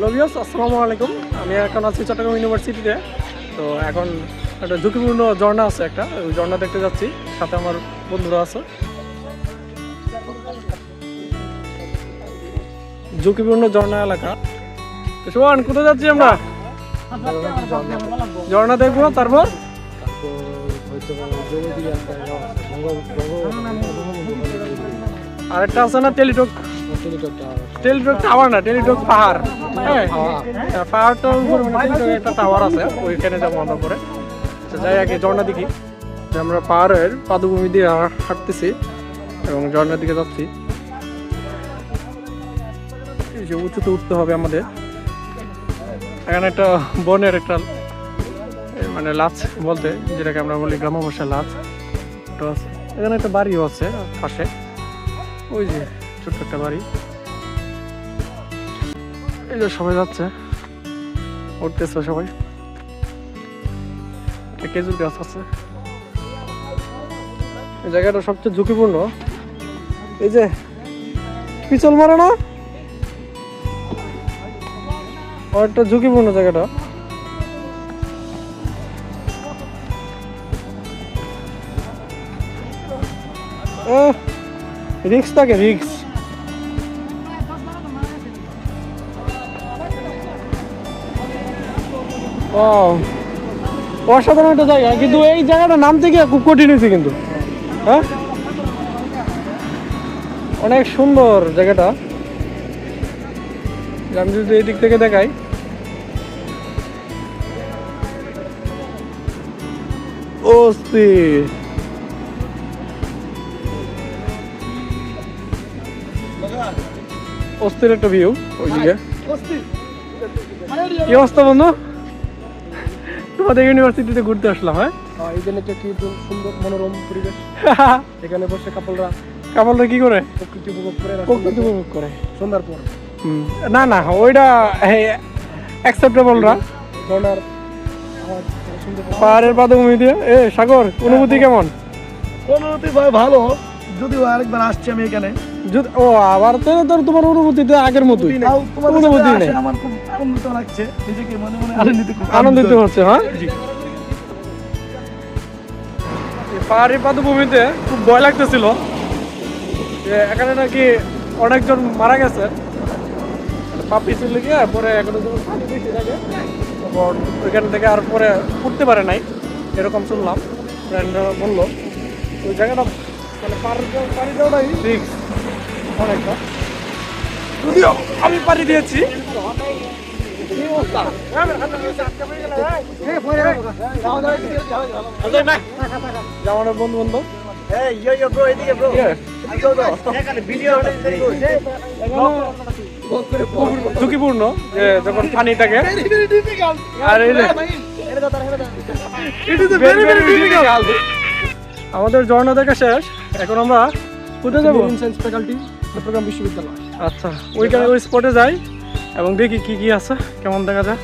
Hello বিয়াস আসসালামু আলাইকুম আমি এখন আছি চট্টগ্রাম ইউনিভার্সিটিতে তো এখন একটা ঝুঁকিপূর্ণ ঝর্ণা আছে একটা। ওই ঝর্ণা দেখতে যাচ্ছি। সাথে আমার বন্ধুরা আছে। ঝুঁকিপূর্ণ ঝর্ণা এলাকা। তো সোহান, কোথায় যাচ্ছি আমরা? ঝর্ণা দেখব, তারপর? আরেকটা আছে না টেলিটক টেলিটক টাওয়ার না টেলিটক পাহাড়। হ্যাঁ হ্যাঁ, পাহাড়টার উপর একটা টাওয়ার আছে ওইখানে যাব আমরা পরে। তো যাই আগে ঝর্ণা দেখি আমরা পাহাড়ের পাদভূমি দিয়ে হাঁটতেছি এবং ঝর্ণার দিকে যাচ্ছি। এই যে উঁচুতে উঠতে হবে আমাদের। এখানে একটা বনের একটা মানে লাচ বলতে যেটাকে আমরা বলি গ্রাম্য লাচ। এখানে একটা বাড়িও আছে পাশে। ওই যে ছোট্ট একটা বাড়ি। এই যে সবাই যাচ্ছে। উঠতেছে সবাই। খেজুর গাছ আছে। এই জায়গাটা সবচেয়ে ঝুঁকিপূর্ণ। এই যে পিছল মারে না? অনেকটা ঝুঁকিপূর্ণ জায়গাটা। রিক্স থাকে রিক্স ও অসাধারণ একটা জায়গা কিন্তু এই জায়গাটা নামতে গিয়ে খুব কঠিন হয়েছে কিন্তু। হ্যাঁ? অনেক সুন্দর জায়গাটা। আমি যদি এই দিক থেকে দেখাই। অস্থির অস্থির একটা ভিউ ওইদিকে। কি অবস্থা বন্ধু? তোমাদের ইউনিভার্সিটিতে ঘুরতে আসলাম হ্যাঁ? এই জন্য একটা কি সুন্দর মনোরম পরিবেশ। এখানে বসে কাপলরা কামালরা কি করে? প্রকৃতি উপভোগ করে প্রকৃতি উপভোগ করে। সন্ধ্যার পর। না না ওইটা অ্যাকসেপ্টেবল না ঝর্ণার। পাহাড়ের পাদভূমি দিয়ে? এ সাগর অনুভূতি কেমন? অনুভূতি ভাই ভালো। যদিও আরেকবার আসছি আমি এখানে। ও আবার তো তোর তোমার অনুভূতি তো আগের মতোই। অনুভূতি নেই। আমার খুব আনন্দিত লাগছে। নিজেকে মনে মনে আনন্দিত আনন্দিত হচ্ছে হ্যাঁ? পাহাড়ি পাদভূমিতে খুব ভয় লাগতেছিল যে এখানে নাকি অনেকজন মারা গেছে। পাপি ছিল গিয়ে পরে এখানে যখন পানি বেশি থাকে। তখন ওইখান থেকে আর পরে উঠতে পারে নাই। এরকম শুনলাম। ফ্রেন্ডরা বলল তো ওই জায়গাটা মানে পাড়ি দেওয়াটাই রিক্স অনেকটা যদিও আমি পাড়ি দিয়েছি। জামানের বন্ধু বন্ধু ঝুঁকিপূর্ণ যে যখন পানি থাকে। আর আমাদের ঝর্ণা দেখা শেষ। এখন আমরা কোথায় যাব। ফ্যাকাল্টি চট্টগ্রাম বিশ্ববিদ্যালয়। আচ্ছা। ওইখানে ওই স্পটে যাই এবং দেখি কি কি আছে কেমন দেখা যায়।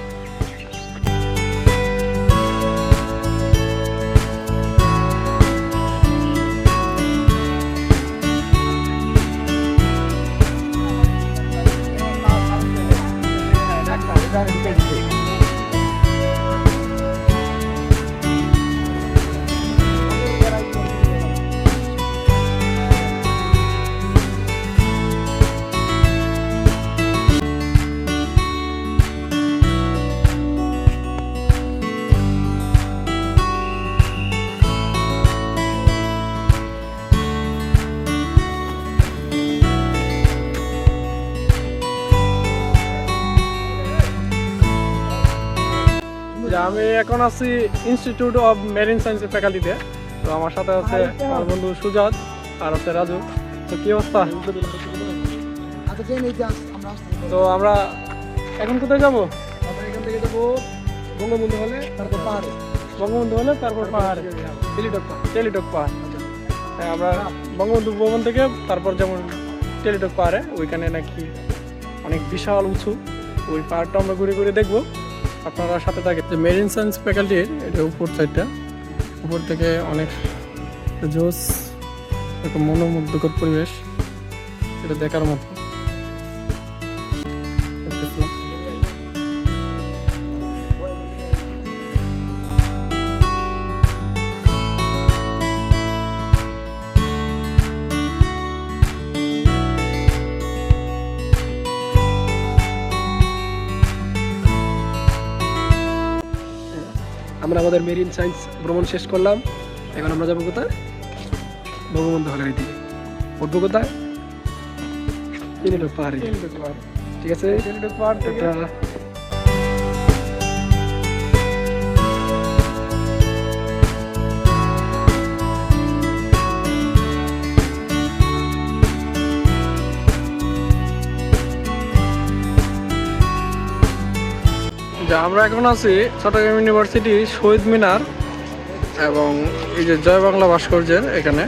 যে আমি এখন আছি ইনস্টিটিউট অফ মেরিন সায়েন্সের ফ্যাকাল্টিতে তো আমার সাথে আছে আমার বন্ধু সুজাত আর আছে রাজু। তো কি অবস্থা? আচ্ছা তো আমরা এখন কোথায় যাব? এখান থেকে যাব বঙ্গবন্ধু হলে তারপর পাহাড়ে। বঙ্গবন্ধু হলে তারপর পাহাড়। টেলিটক পাহাড়। টেলিটক পাহাড়। হ্যাঁ আমরা বঙ্গবন্ধু ভবন থেকে তারপর যেমন টেলিটক পাহাড়ে ওইখানে নাকি অনেক বিশাল উঁচু ওই পাহাড়টা আমরা ঘুরে ঘুরে দেখব। আপনারা সাথে থাকে যে মেরিন সায়েন্স ফ্যাকাল্টির এটা উপর সাইডটা উপর থেকে অনেক জোস একটা মনোমুগ্ধকর পরিবেশ, এটা দেখার মতো। আমরা আমাদের মেরিন সায়েন্স ভ্রমণ শেষ করলাম। এখন আমরা যাব কোথায়? বঙ্গবন্ধু হলের দিকে উঠবো কোথায় পাহাড়ি ঠিক আছে? যে আমরা এখন আছি চট্টগ্রাম ইউনিভার্সিটি শহীদ মিনার এবং এই যে জয় বাংলা ভাস্কর্যের এখানে।